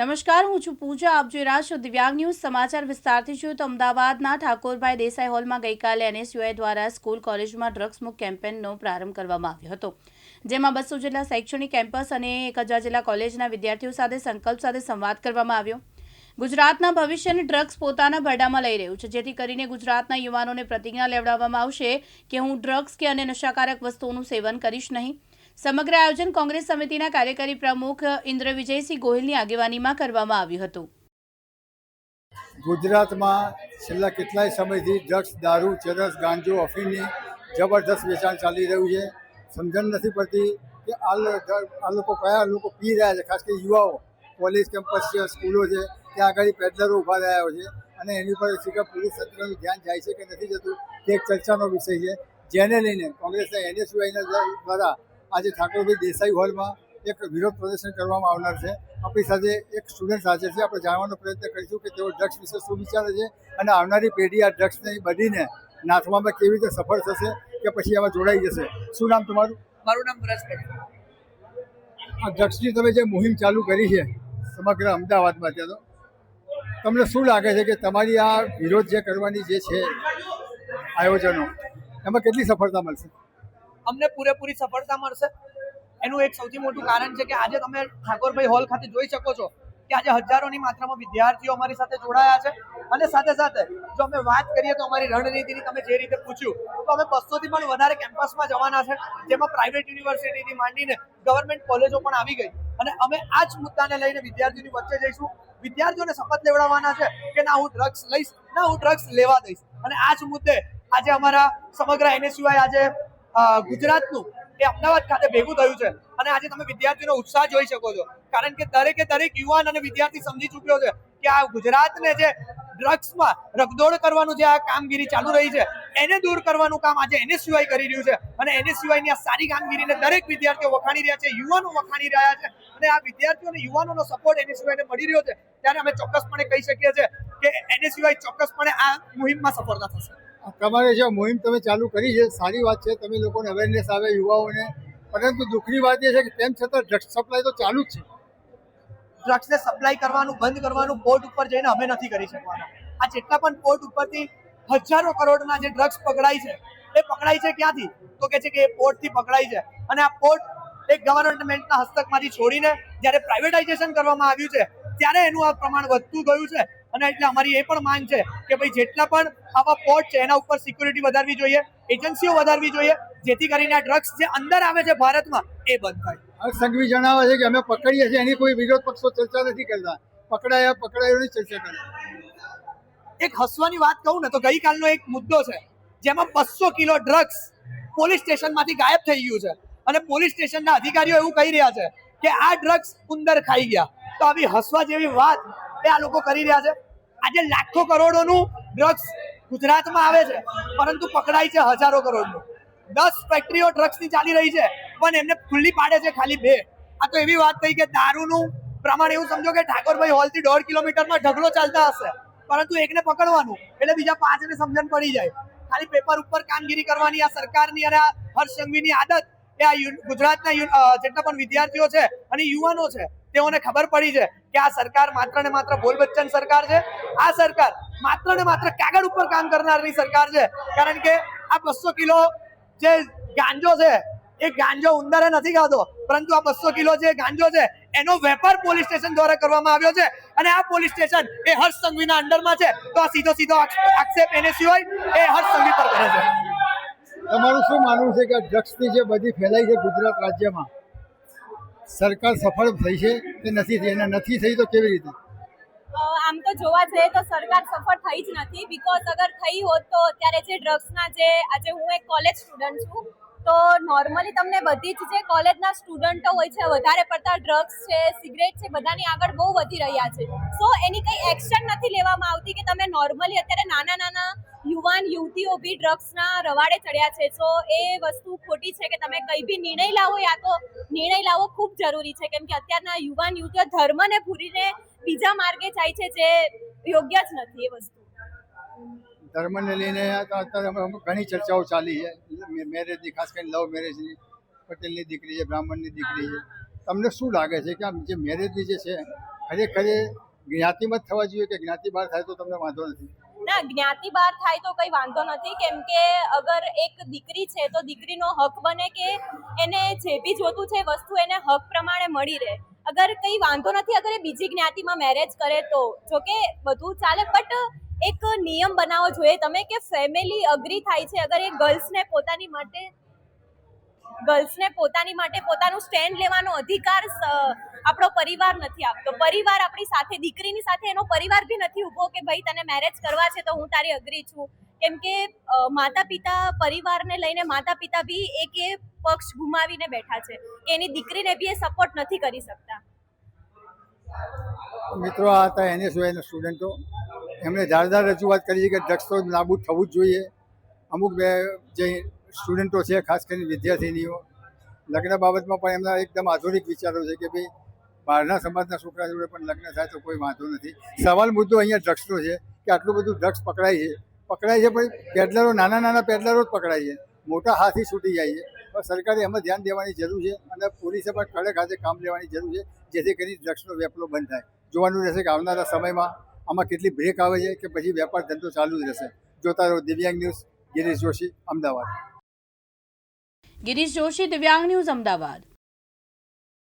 નમસ્કાર, હું છું પૂજા. આપ જોઈ રહ્યા છો દિવ્યાંગ ન્યૂઝ, સમાચાર વિસ્તારથી છું. તો અમદાવાદના ઠાકોરભાઈ દેસાઈ હોલમાં ગઈકાલે એનએસયુઆઈ દ્વારા સ્કૂલ કોલેજમાં ડ્રગ્સ મુક્ત કેમ્પેનનો પ્રારંભ કરવામાં આવ્યો હતો. જેમાં બસો જેટલા શૈક્ષણિક કેમ્પસ અને એક હજાર જેટલા કોલેજના વિદ્યાર્થીઓ સાથે સંકલ્પ સાથે સંવાદ કરવામાં આવ્યો. ગુજરાતના ભવિષ્યને ડ્રગ્સ પોતાના ભરડામાં લઈ રહ્યું છે. જેથી કરીને ગુજરાતના યુવાનોને પ્રતિજ્ઞા લેવડાવવામાં આવશે કે હું ડ્રગ્સ કે અન્ય નશાકારક વસ્તુઓનું સેવન કરીશ નહીં. સમગ્ર આયોજન કોંગ્રેસ સમિતિના કાર્યકારી પ્રમુખ ઇન્દ્ર વિજયસિંહ ગોહિલની આગેવાનીમાં કરવામાં આવ્યું હતું. ગુજરાતમાં છેલ્લા કેટલાય સમયથી ડ્રગ્સ, દારૂ, ચરસ, ગાંજો અફીની જબરદસ્ત વેચાણ ચાલી રહ્યું છે. સમજણ નથી પડતી કે આ લોકો કયા લોકો પી રહ્યા છે. ખાસ કરી યુવાઓ. કોલેજ કેમ્પસ છે સ્કૂલો છે. ત્યાં આગળ પેડલરો ઊભા રહ્યા છે. અને એની પર શીખર પોલીસ તંત્રનું ધ્યાન જાય છે કે નથી જતું. તે એક ચર્ચાનો વિષય છે. જેને લઈને કોંગ્રેસના એનએસયુઆઈના દ્વારા આજે ઠાકોરભાઈ દેસાઈ હોલમાં એક વિરોધ પ્રદર્શન કરવામાં આવનાર છે. આપણી સાથે એક સ્ટુડન્ટ હાજર છે. આપણે જાણવાનો પ્રયત્ન કરીશું કે તેઓ ડ્રગ્સ વિશે શું વિચારે છે અને આવનારી પેઢી આ ડ્રગ્સને બનીને નાથવામાં કેવી રીતે સફળ થશે કે પછી આમાં જોડાઈ જશે. શું નામ તમારું? મારું નામ બ્રજ આ ડ્રગ્સની તમે જે મુહિમ ચાલુ કરી છે સમગ્ર અમદાવાદમાં ત્યાં તો તમને શું લાગે છે કે તમારી આ વિરોધ જે કરવાની જે છે આયોજનો એમાં કેટલી સફળતા મળશે? અમને પૂરેપૂરી સફળતા મળશે. એનું એક સૌથી મોટું કારણ છે કે આજે તમે ઠાકોરભાઈ હોલ ખાતે જોઈ શકો છો કે આજે હજારોની માત્રામાં વિદ્યાર્થીઓ અમારી સાથે જોડાયા છે. અને સાથે સાથે જો અમે વાત કરીએ તો અમારી રણનીતિની તમે જે રીતે પૂછ્યું, તો અમે બસોથી પણ વધારે કેમ્પસમાં જવાના છે. જેમાં પ્રાઇવેટ યુનિવર્સિટીથી માંડીને ગવર્મેન્ટ કોલેજો પણ આવી ગઈ. અને અમે આ જ મુદ્દાને લઈને વિદ્યાર્થીઓની વચ્ચે જઈશું. વિદ્યાર્થીઓને શપથ લેવડાવવાના છે કે ના હું ડ્રગ્સ લઈશ, ના હું ડ્રગ્સ લેવા દઈશ. અને આ જ મુદ્દે આજે અમારા સમગ્ર એનએસયુઆઈ આજે ગુજરાતનું એ અમદાવાદ ખાતે ભેગું થયું છે. અને આજે તમે વિદ્યાર્થીનો ઉત્સાહ જોઈ શકો છો. કારણ કે દરેકે દરેક યુવાન અને વિદ્યાર્થી સમજી ચૂક્યો છે કે આ ગુજરાતને જે ડ્રગ્સમાં રગદોડ કરવાનું જે આ કામગીરી ચાલુ રહી છે, એને દૂર કરવાનું કામ આજે એનએસયુઆઈ કરી રહ્યું છે. અને એનએસયુઆઈ ની આ સારી કામગીરીને દરેક વિદ્યાર્થીઓ વખાણી રહ્યા છે, યુવાનો વખાણી રહ્યા છે. અને આ વિદ્યાર્થીઓ અને યુવાનોનો સપોર્ટ એની ને મળી રહ્યો છે. ત્યારે અમે ચોક્કસપણે કહી શકીએ છીએ કે એનએસયુઆઈ ચોક્કસપણે આ મુહિમમાં સફળતા થશે. તમારે જે મોહિમ તમે ચાલુ કરી છે, સારી વાત છે, તમે લોકોને અવેરનેસ આવે, યુવાઓને. પરંતુ દુઃખની વાત એ છે કે તેમ છતાં ડ્રગ્સ સપ્લાય તો ચાલુ જ છે. ડ્રગ્સને સપ્લાય કરવાનું, બંધ કરવાનું પોર્ટ ઉપર જઈને અમે નથી કરી શકવાના. આ જેટલા પણ પોર્ટ ઉપરથી હજારો કરોડના જે ડ્રગ્સ પકડાય છે, એ પકડાય છે ક્યાંથી? તો કે છે કે એ પોર્ટથી પકડાય છે. અને આ પોર્ટ એક ગવર્મેન્ટના હસ્તકમાંથી છોડીને જ્યારે પ્રાઇવેટાઇઝેશન કરવામાં આવ્યું છે, ત્યારે એનું આ પ્રમાણ વધતું ગયું છે. અને એટલે અમારી એ પણ માંગ છે કે ભાઈ જેટલા પણ આવા પોર્ટ છે એના ઉપર સિક્યુરિટી વધારવી જોઈએ એજન્સીઓ વધારવી જોઈએ જેથી કરીને આ ડ્રગ્સ જે અંદર આવે છે ભારતમાં એ બંધ થાય. સંઘવી જણાવે છે કે અમે પકડીએ છીએ એની કોઈ વિરોધ પક્ષો ચર્ચા નથી કરતા. પકડાયા પકડાયોની ચર્ચા કરે. એક હસવાની વાત કહું ને તો ગઈકાલનો એક મુદ્દો છે જેમાં બસો કિલો ડ્રગ્સ પોલીસ સ્ટેશનમાંથી ગાયબ થઈ ગયું છે. અને પોલીસ સ્ટેશનના અધિકારીઓ એવું કહી રહ્યા છે કે આ ડ્રગ્સ ઉંદર ખાઈ ગયા. તો આવી હસવા જેવી વાત એ આ લોકો કરી રહ્યા છે. આજે લાખો કરોડોનું ડ્રગ્સ ગુજરાતમાં આવે છે. પરંતુ પકડાય છે હજારો કરોડનું. દસ ફેક્ટરીઓ ડ્રગ્સની ચાલી રહી છે. પણ એમને ખુલ્લી પાડે છે ખાલી બે. આ તો એવી વાત થઈ કે દારૂનું પ્રમાણ એવું સમજો કે ઠાકોરભાઈ હોલથી દોઢ કિલોમીટરમાં ઢગલો ચાલતા હશે. પરંતુ એકને પકડવાનું, એટલે બીજા પાંચને સમજણ પડી જાય. ખાલી પેપર ઉપર કામગીરી કરવાની, આ સરકારની અને આ હર્ષ સંઘવીની આદત એ આ ગુજરાતના જેટલા પણ વિદ્યાર્થીઓ છે અને યુવાનો છે, તેઓને ખબર પડી છે. કે આ સરકાર માત્ર ને માત્ર બોલ બચ્ચન સરકાર છે? આ સરકાર માત્ર ને માત્ર કાગળ ઉપર કામ કરનારની સરકાર છે. કારણ કે આ બસો કિલો જે ગાંજો છે, એ ગાંજો ઉંદરે નથી ખાતો. પરંતુ આ બસો કિલો જે ગાંજો છે, એનો વેપાર પોલીસ સ્ટેશન દ્વારા કરવામાં આવ્યો છે. અને આ પોલીસ સ્ટેશન એ હર્ષ સંઘવીના અંડરમાં છે. તો આ સીધો સીધો આક્ષેપ એને સિવાય એ હર્ષ સંઘવી પર કરે છે. તમારું શું માનવું છે કે ડ્રગ્સની જે બધી ફેલાઈ છે ગુજરાત રાજ્યમાં? સરકાર સફળ થઈ છે કે નથી થઈ? અને નથી થઈ તો કેવી રીતે? આમ તો જોવા જઈએ તો સરકાર સફળ થઈ જ નથી. બીકોઝ અગર થઈ હોત તો અત્યારે જે ડ્રગ્સના જે, આજે હું એક કોલેજ સ્ટુડન્ટ છું તો નોર્મલી તમને બધી જ જે કોલેજના સ્ટુડન્ટો હોય છે, વધારે પડતા ડ્રગ્સ છે સિગરેટ છે, બધાની આગળ બહુ વધી રહ્યા છે. સો એની કંઈ એક્શન નથી લેવામાં આવતી કે તમે નોર્મલી અત્યારે નાના નાના યુવાન યુવતીઓ બી ડ્રગ્સના રવાડે ચડ્યા છે. સો એ વસ્તુ ખોટી છે કે તમે કંઈ બી નિર્ણય લાવો યા તો નિર્ણય લાવવો ખૂબ જરૂરી છે. કેમ કે અત્યારના યુવાન યુવતીઓ ધર્મને ભૂલીને બીજા માર્ગે જાય છે, જે યોગ્ય જ નથી એ વસ્તુ. ધર્મને લઈને અત્યારે ઘણી ચર્ચાઓ ચાલી છે. મેરેજની, ખાસ કરીને લવ મેરેજની. પટેલની દીકરી છે, બ્રાહ્મણની દીકરી છે. તમને શું લાગે છે કે આમ જે મેરેજની જે છે, ખરેખર જ્ઞાતિમાં થવા જોઈએ કે જ્ઞાતિ બહાર થાય તો તમને વાંધો નથી? ના, જ્ઞાતિ બહાર થાય તો કઈ વાંધો નથી. કેમ કે અગર એક દીકરી છે તો દીકરીનો હક બને કે એને જે બી જોતું છે વસ્તુ એને હક પ્રમાણે મળી રહે. અગર કઈ વાંધો નથી, અગર એ બીજી જ્ઞાતિમાં મેરેજ કરે તો. જો કે બધું ચાલે, બટ એક નિયમ બનાવવો જોઈએ. તમે કે ફેમિલી અગ્રી થાય છે, અગર એ ગર્લ્સને પોતાની માટે ગર્લ્સને પોતાની માટે પોતાનું સ્ટેન્ડ લેવાનો અધિકાર આપણો પરિવાર નથી આપતો. પરિવાર આપણી સાથે, દીકરીની સાથે એનો પરિવાર બી નથી ઊભો કે ભાઈ તને મેરેજ કરવા છે તો હું તારી અગ્રી છું. કેમ કે માતા પિતા પરિવારને લઈને માતા પિતા બી એક એ પક્ષ ગુમાવીને બેઠા છે. કે એની દીકરીને બી એ સપોર્ટ નથી કરી શકતા. મિત્રો, આ હતા એનએસયુઆઈના સ્ટુડન્ટો એમણે ધારદાર રજૂઆત કરી છે કે ડ્રગ્સ તો નાબૂદ થવું જ જોઈએ. અમુક બે જે સ્ટુડન્ટો છે, ખાસ કરીને વિદ્યાર્થીનીઓ, લગ્ન બાબતમાં પણ એમના એકદમ આધુનિક વિચારો છે કે ભાઈ બહારના સમાજના છોકરા જોડે પણ લગ્ન થાય તો કોઈ વાંધો નથી. સવાલ મુદ્દો અહીંયા ડ્રગ્સનો છે કે આટલું બધું ડ્રગ્સ પકડાય છે. પકડાય છે પણ પેડલરો, નાના નાના પેડલરો જ પકડાય છે. મોટા હાથી છૂટી જાય છે. પણ સરકારે એમાં ધ્યાન દેવાની જરૂર છે અને પોલીસે પણ કડક હાથે કામ લેવાની જરૂર છે જેથી કરીને ડ્રગ્સનો વેપલો બંધ થાય. જોવાનું રહેશે કે આવનારા સમયમાં આમાં કેટલી બ્રેક આવે છે કે પછી વેપાર ધંધો ચાલુ જ રહેશે. જોતા રહો દિવ્યાંગ ન્યૂઝ, ગિરીશ જોશી, અમદાવાદ. ગિરીશ જોશી, દિવ્યાંગ ન્યૂઝ, અમદાવાદ.